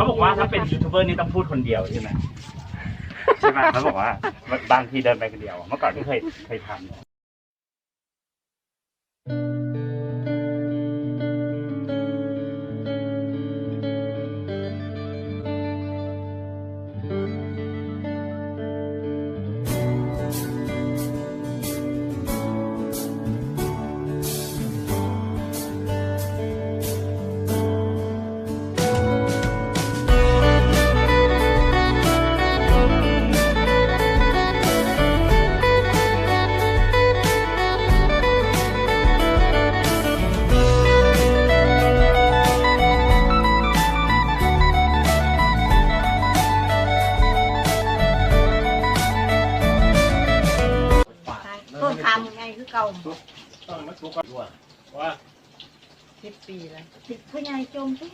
เขาบอกว่าถ้าเป็นยูทูบเบอร์นี่ต้องพูดคนเดียวใช่ไหมใช่ไหมเขาบอกว่าบางทีเดินไปคนเดียว เมื่อก่อนที่เคยเคยทำ สิบปีแล้วสิบพ่อใหญ่จมปี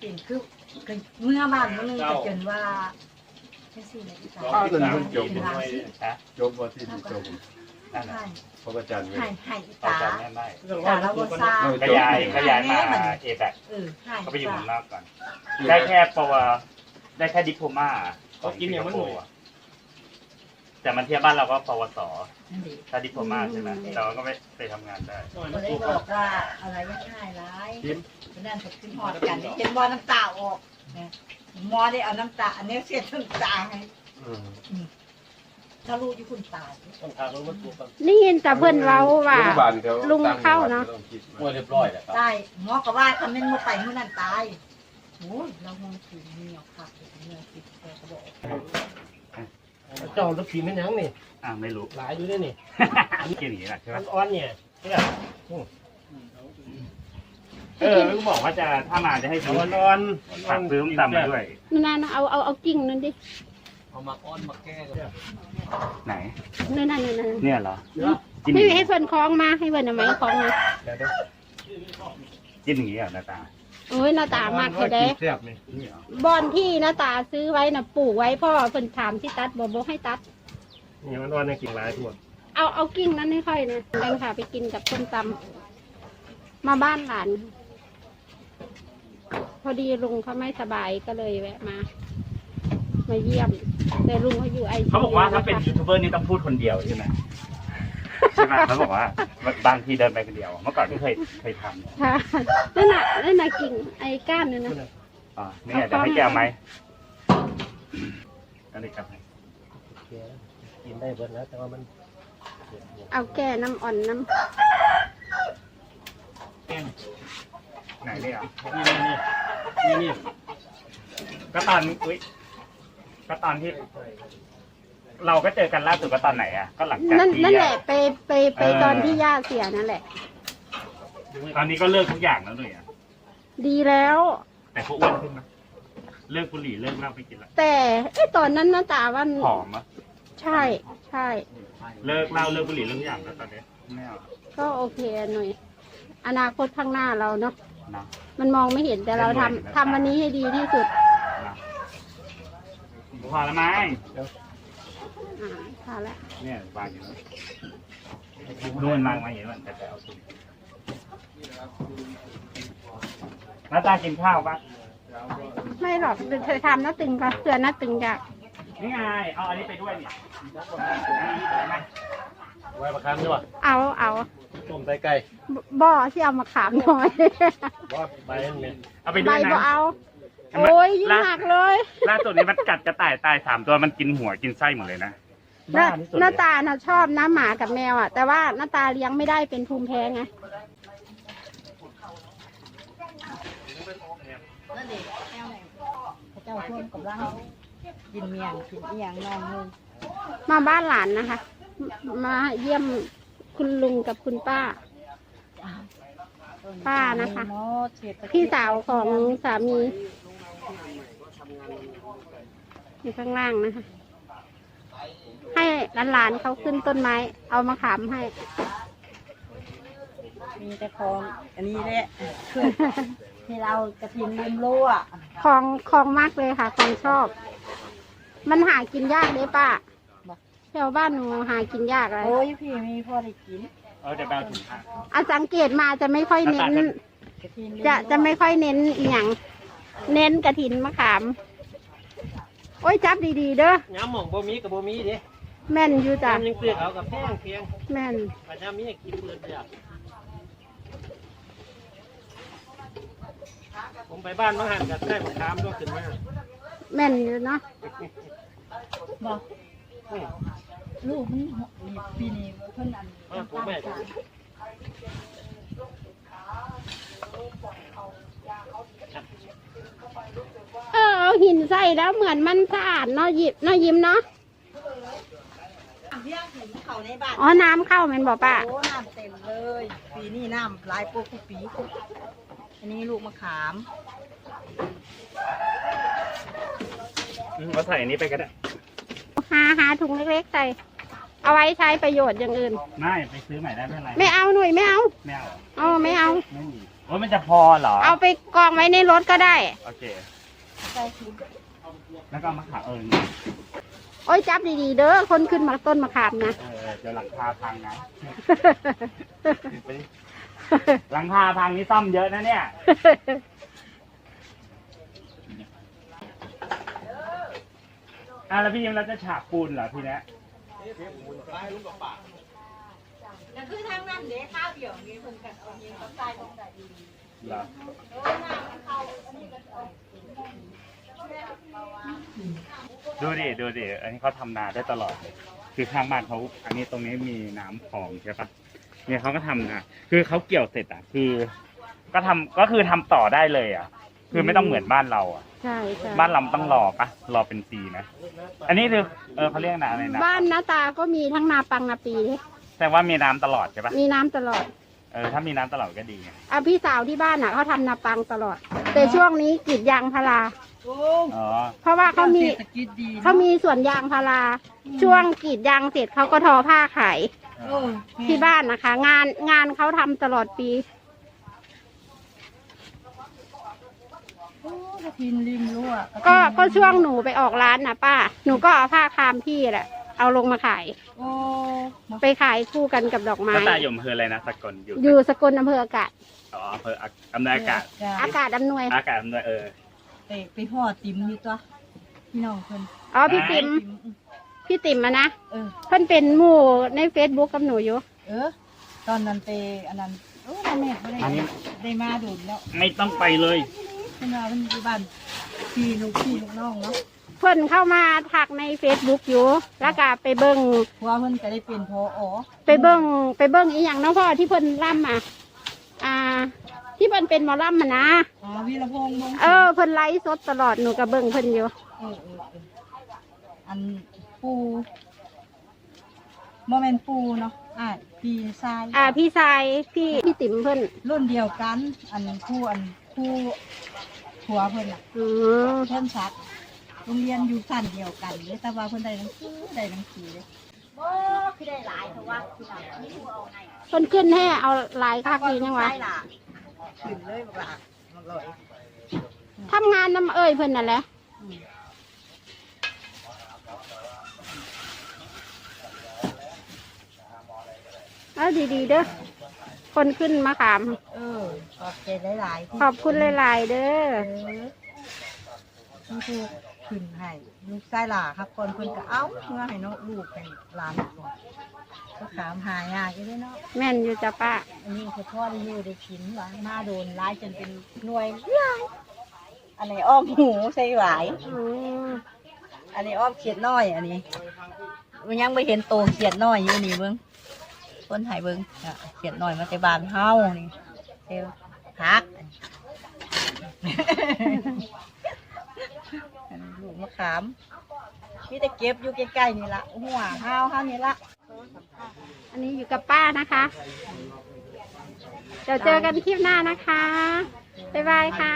เป็นคือเมื่อบ้านเมื่อนึงจะจนว่าแค่สี่นาฬิกาเอาตัวนี้มันจมเป็นไว้ราศีนะจมว่าที่ที่จมนั่นแหละพระอาจารย์ไว้ให้ให้อีต่ตาจากแม่ไม่ตาแล้วก็ซาขยายขยายมาเอแบกเออให้เขาไปอยู่เมืองนอกก่อน ได้แค่ปวได้แค่ดิพโพมาเขากินอย่างมันหนู แต่มันเทียบบ้านเราก็ปวสนั่นดิถ้าดิโพมาใช่ไหมเราก็ไม่ไปทำงานได้ก็ได้บอกว่าอะไรยังง่ายร้ายนั่นก็ขึ้นหอดกันเห็นบอน้ำตาออกนะหมอได้เอาน้ำตาอันนี้เสียน้ำตาให้ถ้ารู้ที่คุณตาต้องทางมันสุกกันนี่ยินแต่เพิ่นเว้าว่า ลุงเข้าเนอะโอ้ยเรียบร้อยแล้วครับตายหมอก็ว่าคำนั้นมาไปเมื่อนั้นตายโอ้ยเรามองถึงเมียค่ะเมียติดแกก็บอก เจ้าลูกปีมันยังนี่อ่าไม่รู้ หลายอยู่ด้วยนี่กินอย่างนี้แหละใช่ไหมมันอ่อนเนี่ยเนี่ยเออลูกบอกว่าจะถ้ามาจะให้เอาซื้อมันอ่อนฝากซื้อตำมาด้วยนั่นน่ะเอาเอาเอากิ่งนั่นดิเอามาอ่อนมาแก้กันไหนนั่นน่ะนั่นน่ะเนี่ยเหรอกินอให้ย่างให้นี้เพิ่นคล้องมาให้เพิ่นเอาไม้คล้องมาเดี๋ยวเดี๋ยวกินอย่างนี้เหรอหน้าตา โอ้ยหน้าตามากเลยเด้แซ่บนี่นี่เหรอบอนที่หน้าตาซื้อไว้น่ะปลูกไว้พ่อเพิ่นถามที่ตัดบ่บ่ให้ตัด นี่มันอ่อนเนี่ยกิ่งหลายทั้งหมดเอาเอากิ่งนั้นให้ค่อยนะไปค่ะไปกินกับส้มตำมาบ้านหลาน พอดีลุงเขาไม่สบายก็เลยแวะมา มาเยี่ยม แต่ลุงเขาอยู่ไอซีเขาบอกว่าถ้าเป็นยูทูบเบอร์นี่ต้องพูดคนเดียวใช่ไหมใช่ไหมเขาบอกว่า บางทีเดินไปคนเดียว เมื่อก่อนที่เคยเคยทำค่ะนั่นน่ะนั่นน่ะกิ่งไอ้ก้านนั่นนะอ่าเนี่ยเดี๋ยวให้แกเอาไหมอะไรกันให้กินได้เบิดนะแต่ว่ามันเอาแก่น้ำอ่อนน้ไหนเนี่ยนี่นี่นี่นี่ก็ตอนอุ้ยก็ตอนที่ เราก็เจอกันล่าสุดก็ตอนไหนอะก็หลังจากำนั่นที่นั่นแหละไปไปไปเออตอนที่ย่าเสียนั่นแหละ ตอนนี้ก็เลิกทุกอย่างแล้วเลยอะดีแล้ว แต่เขาอ้วนขึ้นนะเลิกบุหรี่เลิกเหล้าไปกินละแต่ไอ้ตอนนั้นหน้าตาวันผอมอะใช่ใช่ เลิกเหล้าเลิกบุหรี่เลิกทุกอย่างแล้วตอนนี้ไม่เอาก็โอเคหน่อย อนาคตข้างหน้าเราเนาะนะมันมองไม่เห็นแต่เราทำเห็นด้วยทำวันนี้ให้ดีที่สุด นะพอแล้วไหม อ่าค่ะแล้วเนี่ยวางอยู่แล้วนู่นวางมาอย่างนี้มันแต่แต่เอาถุงหน้าตากินข้าวปะไม่หรอกเธอทำน้าตึงค่ะเสือน้าตึงอยากนี่ไงเอาอันนี้ไปด้วยเนี่ยไว้ประคันด้วยเอาเอาต้มไตไก่บบ่อที่เอามาขามหน่อยบอสใบนั่นเนี่ยเอาไปใบด้วยบ่นะเอาโอ้ยยิ่งล่าหนักเลยล่าสุดนี้มันกัดกระต่ายตายสามตัวมันกินหัวกินไส้หมดเลยนะ หน้าบ้ที่สุดหน้าเลยตาน่ะชอบน้าหมากับแมวอะ แต่ว่าหน้าตาเลี้ยงไม่ได้เป็นภูมิแพ้ไงนั่นเองพระเจ้าเพิ่มกับร่างกินเมียงกินอีหยังนองนึงมาบ้านหลานนะคะ มาเยี่ยมคุณลุงกับคุณป้า ป้านะคะ พี่สาวของสามีอยู่ข้างล่างนะคะ ให้หลานๆเขาขึ้นต้นไม้ เอามาขามให้ มีแต่ของอันนี้แหละเพื่อให้เรากระทินลืมรั่วของของมากเลยค่ะของชอบ มันหากินยากเลยป้าแถวบ้านหนูหากินยากเลยโอ้ยพี่มีพอได้กินเออเดี๋ยวไปเอาถุงผ้าอาสังเกตมาจะไม่ค่อยเน้นกระทินลืมจะจะไม่ค่อยเน้นอีหยังเน้นกระถินมะขาม โอ้ยจับดีๆเด้อย้ำหม่องบ่มีกับบ่มีเด้ แม่นอยู่จ้ะย้ำยังเปลือกเอากับแพงเพียงแม่นปัญญามีกินเปลือกเดียวผมไปบ้านมาหันกับได้มะขามด้วยขึ้นมาแม่นอยู่เนาะบอกอืมลูกมันปีนี้เพิ่นอันเออผมแม่เออเอาหินใส่แล้วเหมือนมันสะอาดเนาะหยิบเนาะยิ้มเนาะ เลี้ยงถึงเขาในบ้านอ๋อ น้ำเข้าแม่นบอกป้า โอ้น้ำเต็มเลย ปีนี้น้ำหลายปูทุกปี อันนี้ลูกมะขาม อืมเอาใส่อันนี้ไปก็ได้ หาหาถุงเล็กๆใส่ เอาไว้ใช้ประโยชน์อย่างอื่น ไม่ไปซื้อใหม่ได้ไม่เป็นไรไม่เอาหน่วยไม่เอาไม่เอาเอาไม่เอา ไม่มีโอ้ยมันจะพอเหรอ เอาไปกองไว้ในรถก็ได้ โอเค ใส่ถุง แล้วก็เอามาขามเออ โอ้ยจับดีๆ เด้อ คนขึ้นมาต้นมะขามนะ เออเดี๋ยวหลังคาพังนะไปดิหลังคาพังนี่ซ่อมเยอะนะเนี่ยอะแล้วพี่ยิมเราจะฉาบปูนเหรอทีเนี้ยนั่นคือทางนั้นเด้ข้าวเดียวนี้เพิ่นกันเอาเองเขาใส่ของใส่ดีเหรอโอ้น้ำมันเข้าอันนี้ก็เอา ดูดิดูดิอันนี้เขาทำนาได้ตลอดเลยคือข้างบ้านเขาอันนี้ตรงนี้มีน้ำคลองใช่ปะเนี่ยเขาก็ทำนาคือเขาเกี่ยวเสร็จอะ คือ ก็ทำก็คือทำต่อได้เลยอะ คือไม่ต้องเหมือนบ้านเราอะ ใช่ใช่บ้านเราต้องรอปะรอเป็นปีนะ อันนี้คือเออเขาเรียกนาอะไรนะบ้านนาตาก็มีทั้งนาปังนาปีนี่แต่ว่ามีน้ำตลอดใช่ปะมีน้ำตลอดเออถ้ามีน้ำตลอดก็ดีไงอะพี่สาวที่บ้านอะเขาทำนาปังตลอด แต่ช่วงนี้กรีดยางพาราโอ้อ๋อเพราะว่าเขามีศรษฐกิจดีนะเขามีสวนยางพารา ช่วงกรีดยางเสร็จเขาก็ทอผ้าขายโอ้ที่บ้านนะคะ งานงานเขาทำตลอดปี โอ้กระทินริมรั่วก็ก็ช่วงหนูไปออกร้านนะป้า หนูก็เอาผ้าคามพี่แหละเอาลงมาขาย โอ้ไปขายคู่กันกับดอกไม้ก็ตาอยู่อำเภออะไรนะสกลอยู่อยู่สกลอำเภออากาศ อ๋ออำเภออำนวยอากาศ อากาศอำนวย อากาศอำนวยเออ ไปไปห่อติ่มอยู่ตัวพี่น้องเพิ่นอ๋อพี่ติ๋มติ่มพี่ติ๋มอะนะเออ เพิ่นเป็นหมู่ในเฟซบุ๊กกับหนูอยู่ เออ ตอนนั้นไปอันนั้นโอ้แม่ไม่ได้อันนี้ ได้มาดูดแล้วไม่ต้องไปเลย เพิ่นว่าเพิ่นอยู่บ้านพี่ลูกพี่ลูกน้องเนาะเพิ่นเข้ามาทักในเฟซบุ๊กอยู่ แล้วก็ไปเบิ้งเพราะว่าเพิ่นก็ได้เป็นพออไปเบิ้งไปเบิ้งอีหยังเน้องพ่อที่เพิ่นล่ำอะอ่า ที่เพิ่นเป็นหมอล่ำอะนะอ๋อวีรพงษ์วงศ์เออเพิ่นไลฟ์สดตลอดหนูก็เบิ้งเพิ่นอยู่เออเออเอออันปูโมเมนปูเนาะอ่าพี่ชายอ่าพี่ชายพี่พี่ติ๋มเพิ่นรุ่นเดียวกัน อันผู้อันผู้ผัวเพิ่นอะอืมเพิ่นชัดโรงเรียนอยู่ชั้นเดียวกันเลยแต่ว่าเพิ่นได้หนังสือได้หนังสือเลยบ่คือได้หลายเพราะว่าคือหลายนี่ผู้เอาให้เพิ่นขึ้นให้เอาหลายคักดีจังวะ ได้ล่ะ ขึ้นเลยบอกล่ะมันลอยทำงานน้ำเอ้ยเพิ่นนั่นแหละอืมเอาดีๆเด้อ คนขึ้นมาขาม เออขอบใจหลายๆที่ขอบคุณหลายๆเด้อ เออนี่คือขึ้นให้ลูกชายหล่าครับคนเพิ่นก็เอาเมื่อให้น้องลูกให้หลานก่อน ก็ขามหายากอยู่เด้เนาะแม่นอยู่จ้ะป้า อันนี้คือพ่อได้อยู่ได้กินหวานมาโดนร้ายจนเป็นหน่วยใหญ่อันนี้อ้อมหูใส่หวายอืมอันนี้อ้อมเขียดน้อยอันนี้มันยังไม่เห็นโตเขียดน้อยอยู่นี่เบิ้งคนไห้เบิ้งอะเขียดน้อยมาแต่บานเฮานี่เซลพักอันนี้ลูกมะขามมีแต่เก็บอยู่ใกล้ๆนี่ละหัวเฮาเฮานี่ละ อันนี้อยู่กับป้านะคะ เดี๋ยวเจอกันคลิปหน้านะคะ บ๊ายบายค่ะ